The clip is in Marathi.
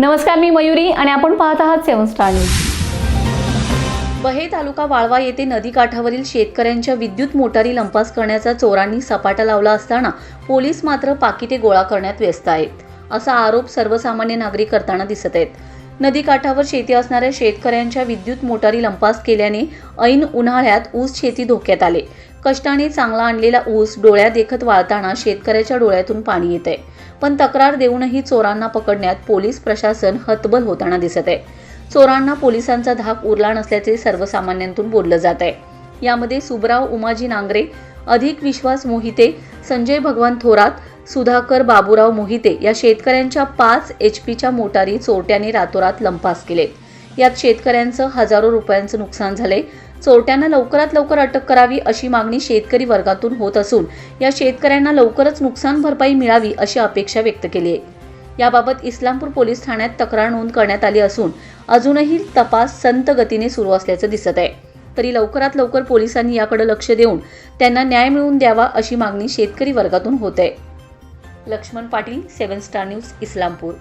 नमस्कार मी मयुरी आणि आपण पाहत आहात सेवन स्टार न्यूज. बहे तालुका वाळवा येथे नदीकाठावरील शेतकऱ्यांच्या विद्युत मोटारी लंपास करण्याचा चोरांनी सपाटा लावला असताना पोलीस मात्र पाकिटे गोळा करण्यात व्यस्त आहेत असा आरोप सर्वसामान्य नागरिक करताना दिसत आहेत. नदीकाठावर शेती असणाऱ्या शेतकऱ्यांच्या विद्युत मोटारी लंपास केल्याने ऐन उन्हाळ्यात ऊस शेती धोक्यात आले. कष्टाने चांगला आणलेला ऊस डोळ्या देखत वाळताना शेतकऱ्याच्या डोळ्यातून पाणी येत आहे पण तक्रार देऊनही चोरांना पकडण्यात पोलीस प्रशासन हतबल होताना दिसत आहे. चोरांना पोलिसांचा धाक उरला नसल्याचे सर्वसामान्यांतून बोललं जात आहे. यामध्ये सुबराव उमाजी नांगरे अधिक विश्वास मोहिते संजय भगवान थोरात सुधाकर बाबूराव मोहिते या शेतकऱ्यांच्या पाच एच पीच्या मोटारी चोरट्याने रातोरात लंपास केलेत. यात शेतकऱ्यांचं हजारो रुपयांचं नुकसान झालंय. चोरट्यांना लवकरात लवकर अटक करावी अशी मागणी शेतकरी वर्गातून होत असून या शेतकऱ्यांना लवकरच नुकसान भरपाई मिळावी अशी अपेक्षा व्यक्त केली आहे. याबाबत इस्लामपूर पोलीस ठाण्यात तक्रार नोंद करण्यात आली असून अजूनही तपास संत गतीने सुरू असल्याचं दिसत आहे. तरी लवकरात लवकर पोलिसांनी याकडे लक्ष देऊन त्यांना न्याय मिळवून द्यावा अशी मागणी शेतकरी वर्गातून होत आहे. Laxman Patil seven star news Islampur.